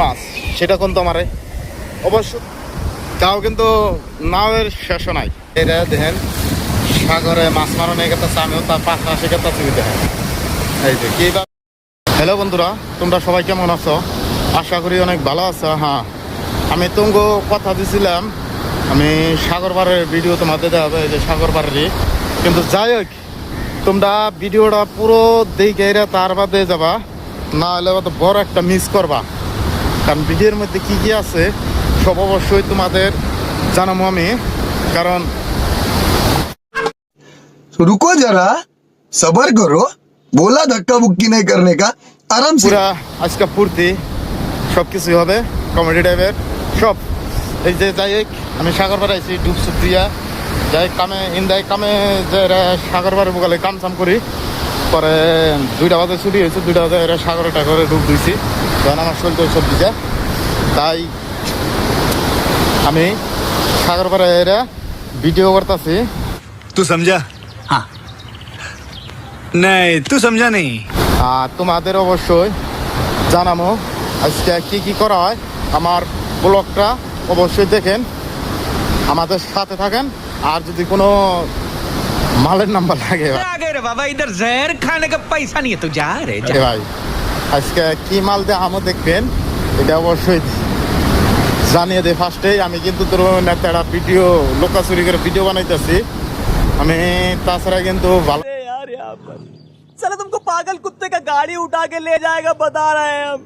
মাছ, সেটা কোন তোমারে অবশ্য তাও কিন্তু নাওয়ের শেষ নাই। এটা দেখেন, সাগরে মাছ মারানো গেছে আমিও তার পাশাপাশি গেছে দেখেন। এই যে, কি হ্যালো বন্ধুরা, তোমরা সবাই কেমন আছো? আশা করি অনেক ভালো আছো হ্যাঁ। আমি তুঙ্গ কথা দিছিলাম, আমি সাগর ভিডিও তোমাদের দেওয়া হবে, এই যে সাগর কিন্তু যাই হোক, তোমরা ভিডিওটা পুরো এরা তার বাদে যাবা, না হলে বড় একটা মিস করবা। কারণ ভিডিওর মধ্যে কি কি আছে সব অবশ্যই তোমাদের জানাব আমি। কারণ রুকো যারা সবার করো বোলা ধাক্কা বুক্কি নেই করনে কা আরাম পুরা আজকে পূর্তি সব কিছুই হবে কমেডি টাইপের সব। এই যে যাই আমি সাগর আইছি ডুব সুপ্রিয়া। যাই কামে ইন্দাই কামে যে সাগরবার বোকালে কাম সাম করি পরে দুইটা বাজে ছুটি হয়েছে দুইটা বাজে এরা সাগরে টাগরে ডুব দিয়েছি। তখন আমার তো সব দিছে তাই আমি সাগর পরে এরা ভিডিও করতেছি। তুই সমঝা? হ্যাঁ। নাই তুই সমঝা নেই? আর তোমাদের অবশ্যই জানামো আজকে কি কি করা হয়। আমার ব্লগটা অবশ্যই দেখেন আমাদের সাথে থাকেন। আর যদি কোনো মালের নাম্বার লাগে আগে রে বাবা ইধার জের খানে কা পয়সা নিয়ে তো যা রে যা। ভাই আজকে কি মাল দে আমো দেখবেন? এটা অবশ্যই জানিয়ে দে ফার্স্টে আমি কিন্তু তোর নেতা ভিডিও লোকা চুরি করে ভিডিও বানাইতেছি। আমি তাছাড়া কিন্তু ভালো সারা তুমকো পাগল কুত্তে কা গাড়ি উঠা কে লে যায়গা বাতা রহে হাম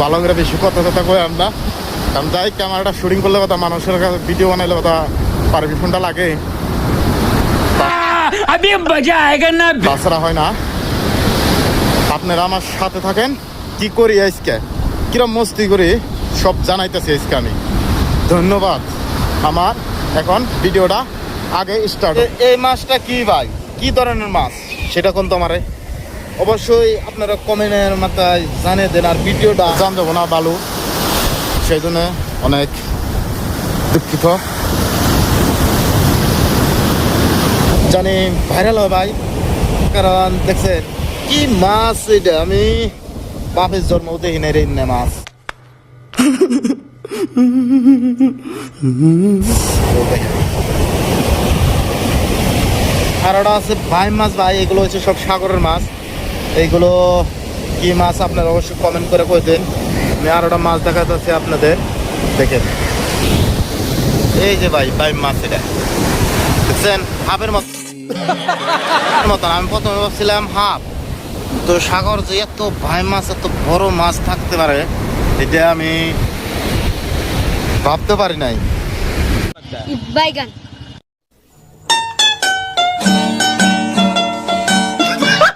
ভালো করে বেশি কথা কথা কই আমরা। কারণ যাই ক্যামেরাটা শুটিং করলে কথা মানুষের কাছে ভিডিও বানাইলে কথা পারমিশনটা লাগে। अभी मजा आएगा ना তাছাড়া হয় না আপনারা আমার সাথে থাকেন কি করি আজকে কিরম মস্তি করি সব জানাইতেছি আজকে আমি ধন্যবাদ আমার এখন ভিডিওটা আগে স্টার্ট এই মাছটা কি ভাই কি ধরনের মাছ সেটা কোন তোমারে অবশ্যই আপনারা কমেন্টের মাথায় জানিয়ে দেন আর ভিডিওটা জান যাবো না বালু সেই জন্য অনেক দুঃখিত জানি ভাইরাল হয় ভাই। কারণ দেখছেন কি মাছ এটা? আমি বাপের জন্ম দেখি নাই রে মাছ। আর ওটা আছে ভাই মাছ ভাই, এগুলো হচ্ছে সব সাগরের মাছ। এইগুলো কি মাছ আপনারা অবশ্যই কমেন্ট করে কই দেন। আমি আর ওটা মাছ দেখাতেছি আপনাদের। দেখেন। এই যে ভাই ভাই মাছ এটা। দেখছেন? হাফের মতো মতন আমি প্রথমে ভাবছিলাম হাফ তো সাগর যে এত ভাই মাছ, এত বড় মাছ থাকতে পারে, এটা আমি ভাবতে পারি নাই। বাইগান।